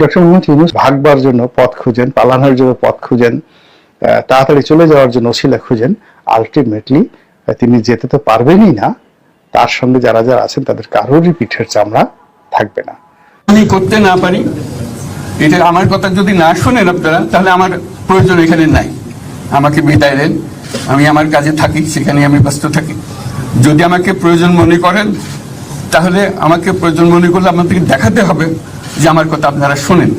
Doctor Mohammad Yunus ভাগবার জন্য পথ খুঁজেন, পালানোর জন্য পথ খুঁজেন তাড়াতাড়ি চলে যাওয়ার জন্য ওসিলা খুঁজেন। আলটিমেটলি তিনি যেতে তো পারবেনই না। তার সঙ্গে যারা যারা আছেন, তাদের কারোরই পিঠের চামড়া থাকবে না। আমি করতে না পারি। এটা আমার কথা যদি না শোনেন আপনারা, তাহলে আমার প্রয়োজন এখানে নাই। আমাকে বিদায় দেন। আমি আমার কাজে থাকি সেখানে আমি ব্যস্ত থাকি। যদি আমাকে প্রয়োজন মনে করেন, তাহলে আমাকে প্রয়োজন মনে করলে আপনাদেরকে দেখাতে হবে। যে আমার কথা আপনারা শোনেন।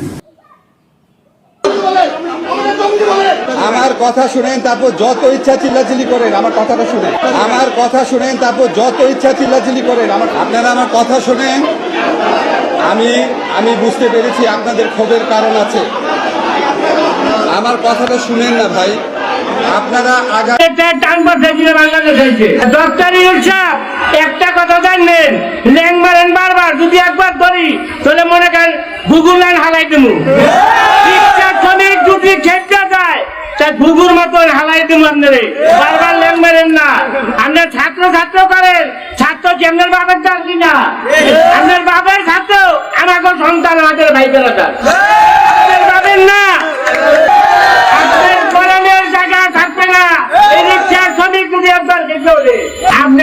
আমার কথা শুনেন তারপর যত ইচ্ছা চিল্লাচিল্লি করেন আমার কথাটা শুনেন। আমার কথা শুনেন তারপর যত ইচ্ছা চিল্লাচিল্লি করেন আমার আপনারা আমার কথা শুনেন। আমি আমি বুঝতে পেরেছি আপনাদের ক্ষোভের কারণ আছে। আমার কথাটা শুনেন না ভাই। আপনারা আগা এটা টান পাঠাইছিল বাংলাদেশ হয়েছে। ডক্টর ইউনুস সাহেব একটা কথা জানবেন ল্যাং মারেন বারবার, যদি একবার ধরি, তাহলে মনে করেন গুগল লাইন হালাই দেবো যদি খেপটা যায় তাই গুগুর মতন হালাই দেবো আপনারে। বারবার ল্যাং মারেন না। আপনার ছাত্র ছাত্র করেন, ছাত্র কেমনের বাবার চাল কিনা? আপনার বাবার ছাত্র আমাকে সন্তান, আমাদের ভাই বেড়াটা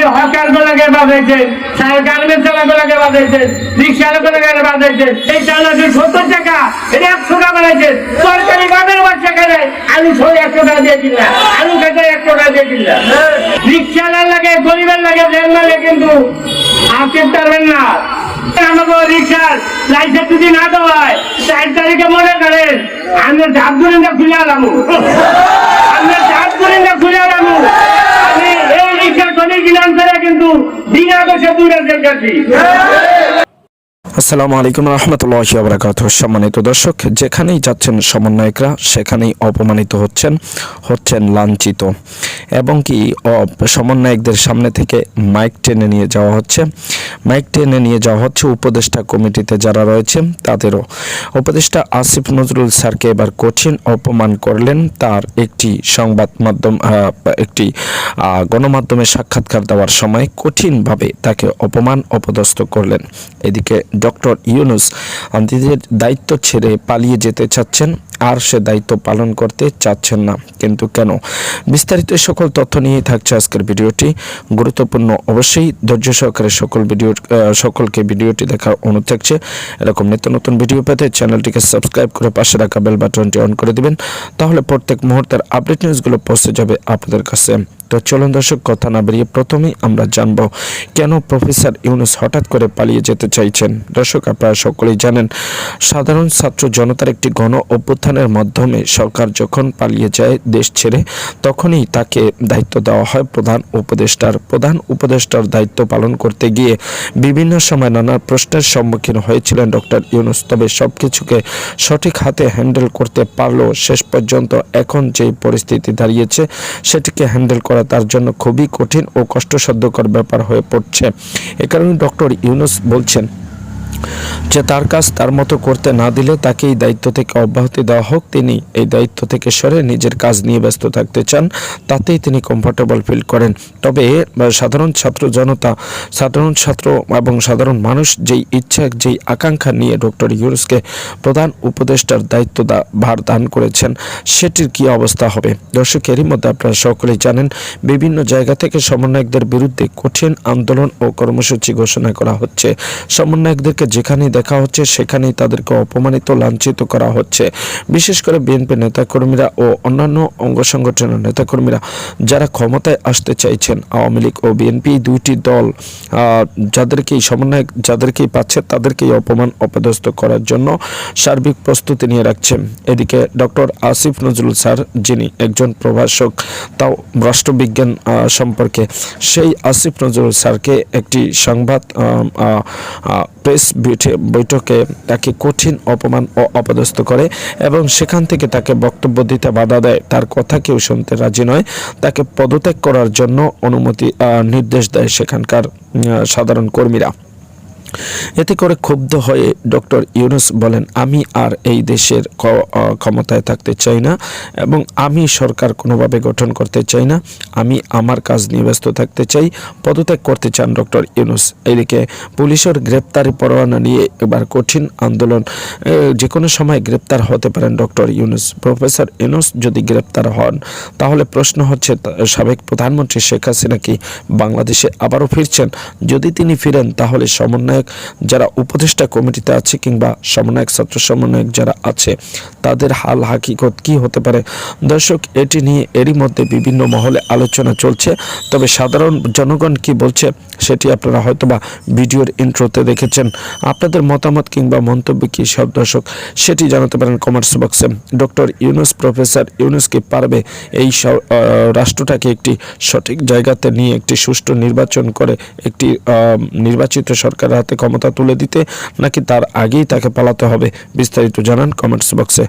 আপনি হকার গুলাকে বাঁধাইছেন গার্মেন্টস চালাগুলাকে বাঁধাইছেন রিক্সা গুলাকে বাঁধাইছেন, এই চালাকে সত্তর টাকা এটা একশো টাকা বানাইছেন। সরকারি গামের বাচ্চা খেলে আলু ছয় একশো টাকা দিয়ে দিলাম আলু খেতে একশো টাকা দিয়ে দিলাম রিক্সাওয়ালার লাগে, গরিবের লাগে ভ্যান লাগে কিন্তু আপনি পারবেন না। আমাকে রিক্সার লাইসেন্স যদি না দেওয়ায় চার তারিখে মনে করেন, আমি ধাপ দুরিন্দা খুলে আলাম। पूरा जगह जी আসসালামু আলাইকুম রহমতুল্লাহ বারাকাত সম্মানিত দর্শক, যেখানেই যাচ্ছেন সমন্বয়করা, সেখানেই অপমানিত হচ্ছেন হচ্ছেন লাঞ্ছিত। এবং কি সমন্বয়কদের সামনে থেকে মাইক টেনে নিয়ে যাওয়া হচ্ছে। মাইক টেনে নিয়ে যাওয়া হচ্ছে উপদেষ্টা কমিটিতে যারা রয়েছে তাদেরও। উপদেষ্টা আসিফ নজরুল স্যারকে এবার কঠিন অপমান করলেন। তার একটি সংবাদ মাধ্যম একটি গণমাধ্যমে সাক্ষাৎকার দেওয়ার সময় কঠিনভাবে তাকে অপমান, অপদস্থ করলেন। এদিকে ডক্টর ইউনুস নিজের দায়িত্ব ছেড়ে পালিয়ে যেতে চাচ্ছেন, আর সে দায়িত্ব পালন করতে চাচ্ছেন না। কিন্তু কেন? বিস্তারিত সকল তথ্য নিয়েই থাকছে আজকের ভিডিওটি। গুরুত্বপূর্ণ অবশ্যই ধৈর্য সহকারে সকল ভিডিও সকলকে ভিডিওটি দেখার অনুরোধ থাকছে। এরকম নিত্য নতুন ভিডিও পেতে চ্যানেলটিকে সাবস্ক্রাইব করে পাশে রাখা বেল বাটনটি অন করে দিবেন। তাহলে প্রত্যেক মুহূর্তের আপডেট নিউজগুলো পৌঁছে যাবে আপনাদের কাছে। তো চলুন দর্শক, কথা না বেরিয়ে প্রথমেই আমরা জানব কেন প্রফেসর ইউনুস হঠাৎ করে পালিয়ে যেতে চাইছেন। দর্শক, আপনারা সকলেই জানেন, সাধারণ ছাত্র জনতার একটি গণ অভ্যুত্থানের মাধ্যমে সরকার যখন পালিয়ে যায় দেশ ছেড়ে, তখনই তাকে দায়িত্ব দেওয়া হয় প্রধান উপদেষ্টার। প্রধান উপদেষ্টার দায়িত্ব পালন করতে গিয়ে বিভিন্ন সময় নানা প্রশ্নের সম্মুখীন হয়েছিলেন ডক্টর ইউনুস। তবে সব কিছুকে সঠিক হাতে হ্যান্ডেল করতে পারলেও শেষ পর্যন্ত এখন যে পরিস্থিতি দাঁড়িয়েছে, সেটিকে হ্যান্ডেল করা তার জন্য খুবই কঠিন ও কষ্টসাধ্যকর ব্যাপার হয়ে পড়ছে। এ কারণে ডক্টর ইউনুস বলছেন যে তার কাজ তার মতো করতে না দিলে তাকে এই দায়িত্ব থেকে অব্যাহতি দেওয়া হোক, তিনি এই দায়িত্ব থেকে সরে নিজের কাজ নিয়ে ব্যস্ত থাকতে চান, তাতেই তিনি কমফোর্টেবল ফিল করেন। তবে সাধারণ ছাত্র জনতা, সাধারণ ছাত্র এবং সাধারণ মানুষ যেই ইচ্ছা, যেই আকাঙ্ক্ষা নিয়ে ডক্টর ইউরুসকে প্রধান উপদেষ্টার দায়িত্ব ভার দান করেছেন, সেটির কি অবস্থা হবে? দর্শক, এরই মধ্যে আপনারা সকলেই জানেন, বিভিন্ন জায়গা থেকে সমন্বয়কদের বিরুদ্ধে কঠিন আন্দোলন ও কর্মসূচি ঘোষণা করা হচ্ছে। সমন্বয়কদেরকে যেখানেই দেখা হচ্ছে, সেখানেই তাদেরকে অপমানিত, লাঞ্ছিত করা হচ্ছে। বিশেষ করে বিএনপি নেতাকর্মীরা ও অন্যান্য অঙ্গ সংগঠনের নেতাকর্মীরা যারা ক্ষমতায় আসতে চাইছেন, আওয়ামী লীগ ও বিএনপি দুইটি দল যাদেরকেই সমন্বয় যাদেরকেই পাচ্ছে, তাদেরকেই অপমান, অপদস্থ করার জন্য সার্বিক প্রস্তুতি নিয়ে রাখছেন। এদিকে ডক্টর আসিফ নজরুল স্যার, যিনি একজন প্রভাষক, তাও রাষ্ট্রবিজ্ঞান সম্পর্কে। সেই আসিফ নজরুল স্যারকে একটি সংবাদ প্রেস বিঠে- বৈঠকে তাকে কঠিন অপমান ও অপদস্থ করে এবং সেখান থেকে তাকে বক্তব্য দিতে বাধা দেয়। তার কথা কেউ শুনতে রাজি নয়। তাকে পদত্যাগ করার জন্য অনুমতি নির্দেশ দেয় সেখানকার সাধারণ কর্মীরা। এতে করে ক্ষুব্ধ হয়ে ডক্টর ইউনুস বলেন, আমি আর এই দেশের ক্ষমতায় থাকতে চাই না এবং আমি সরকার কোনোভাবে গঠন করতে চাই না। আমি আমার কাজ নিয়ে ব্যস্ত থাকতে চাই, পদত্যাগ করতে চান ডক্টর ইউনুস। এদিকে পুলিশের গ্রেপ্তারি পরোয়ানা নিয়ে এবার কঠিন আন্দোলন যে কোনো সময় গ্রেপ্তার হতে পারেন ডক্টর ইউনুস। প্রফেসর ইউনুস যদি গ্রেপ্তার হন, তাহলে প্রশ্ন হচ্ছে সাবেক প্রধানমন্ত্রী শেখ হাসিনা কি বাংলাদেশে আবারও ফিরছেন? যদি তিনি ফিরেন, তাহলে সমন্বয়ক যারা উপদেষ্টা কমিটিতে আছে কিংবা সমন্বয়ক, ছাত্র সমন্বয়ক যারা আছে, তাদের হাল হাকিকত কি হতে পারে? দর্শক, এটি নিয়ে এরই মধ্যে বিভিন্ন মহলে আলোচনা চলছে। তবে সাধারণ জনগণ কি বলছে সেটি আপনারা হয়তোবা ভিডিওর ইন্ট্রোতে দেখেছেন। আপনাদের মতামত কিংবা মন্তব্য কি সব দর্শক সেটি জানাতে পারেন কমার্স বক্সে। ডক্টর ইউনুস, প্রফেসর ইউনুস কি পারবে এই রাষ্ট্রটাকে একটি সঠিক জায়গাতে নিয়ে একটি সুষ্ঠু নির্বাচন করে একটি নির্বাচিত সরকারের হাতে ক্ষমতা তুলে দিতে নাকি তার আগেই তাকে পালাতে হবে বিস্তারিত জানান কমেন্টস বক্সে।